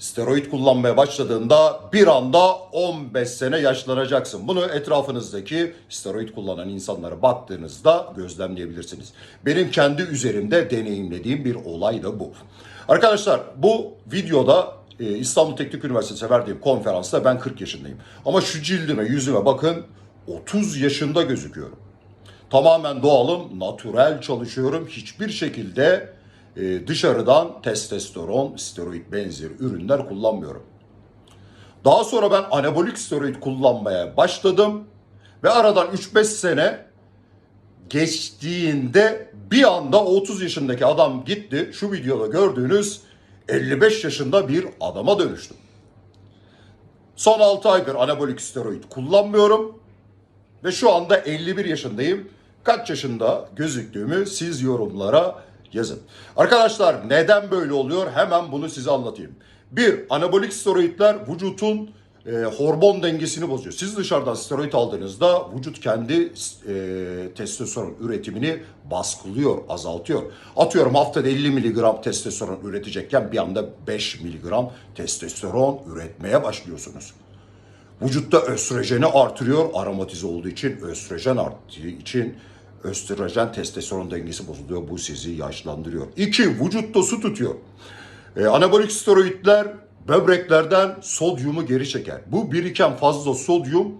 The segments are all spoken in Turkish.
steroid kullanmaya başladığında bir anda 15 sene yaşlanacaksın. Bunu etrafınızdaki steroid kullanan insanlara baktığınızda gözlemleyebilirsiniz. Benim kendi üzerimde deneyimlediğim bir olay da bu. Arkadaşlar bu videoda e, İstanbul Teknik Üniversitesi'ne verdiğim konferansta ben 40 yaşındayım. Ama şu cildime, yüzüme bakın 30 yaşında gözüküyorum. Tamamen doğalım, natürel çalışıyorum. Hiçbir şekilde e, dışarıdan testosteron, steroid benzeri ürünler kullanmıyorum. Daha sonra ben anabolik steroid kullanmaya başladım ve aradan 3-5 sene geçtiğinde bir anda 30 yaşındaki adam gitti. Şu videoda gördüğünüz 55 yaşında bir adama dönüştüm. Son 6 aydır anabolik steroid kullanmıyorum ve şu anda 51 yaşındayım. Kaç yaşında gözüktüğümü siz yorumlara yazın. Arkadaşlar neden böyle oluyor? Hemen bunu size anlatayım. Bir, anabolik steroidler vücutun e, hormon dengesini bozuyor. Siz dışarıdan steroid aldığınızda vücut kendi e, testosteron üretimini baskılıyor, azaltıyor. Atıyorum haftada 50 miligram testosteron üretecekken bir anda 5 miligram testosteron üretmeye başlıyorsunuz. Vücutta östrojeni artırıyor aromatize olduğu için, östrojen arttığı için östrojen testosteron dengesi bozuluyor. Bu sizi yaşlandırıyor. İki, vücutta su tutuyor. E, anabolik steroidler böbreklerden sodyumu geri çeker. Bu biriken fazla sodyum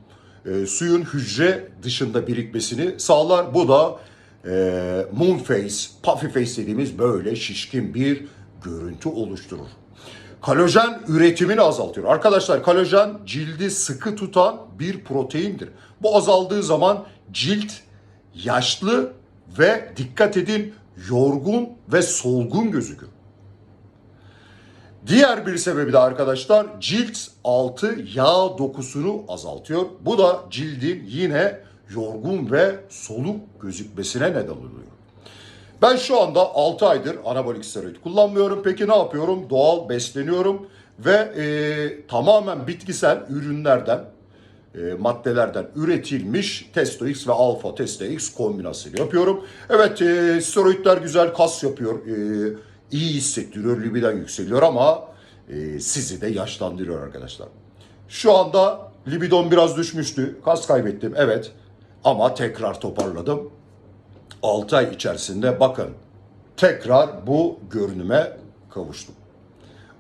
e, suyun hücre dışında birikmesini sağlar. Bu da e, moon face, puffy face dediğimiz böyle şişkin bir görüntü oluşturur. Kolajen üretimini azaltıyor. Arkadaşlar kolajen cildi sıkı tutan bir proteindir. Bu azaldığı zaman cilt yaşlı ve dikkat edin yorgun ve solgun gözükür. Diğer bir sebebi de arkadaşlar cilt altı yağ dokusunu azaltıyor. Bu da cildin yine yorgun ve soluk gözükmesine neden oluyor. Ben şu anda 6 aydır anabolik steroid kullanmıyorum. Peki ne yapıyorum? Doğal besleniyorum ve e, tamamen bitkisel ürünlerden, e, maddelerden üretilmiş Testo X ve Alpha Testo X kombinasyonu yapıyorum. Evet e, steroidler güzel kas yapıyor, e, iyi hissettiriyor, libiden yükseliyor ama e, sizi de yaşlandırıyor arkadaşlar. Şu anda libidom biraz düşmüştü, kas kaybettim evet ama tekrar toparladım. 6 ay içerisinde bakın tekrar bu görünüme kavuştum.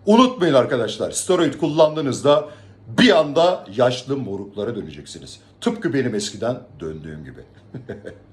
Unutmayın arkadaşlar steroid kullandığınızda bir anda yaşlı moruklara döneceksiniz. Tıpkı benim eskiden döndüğüm gibi.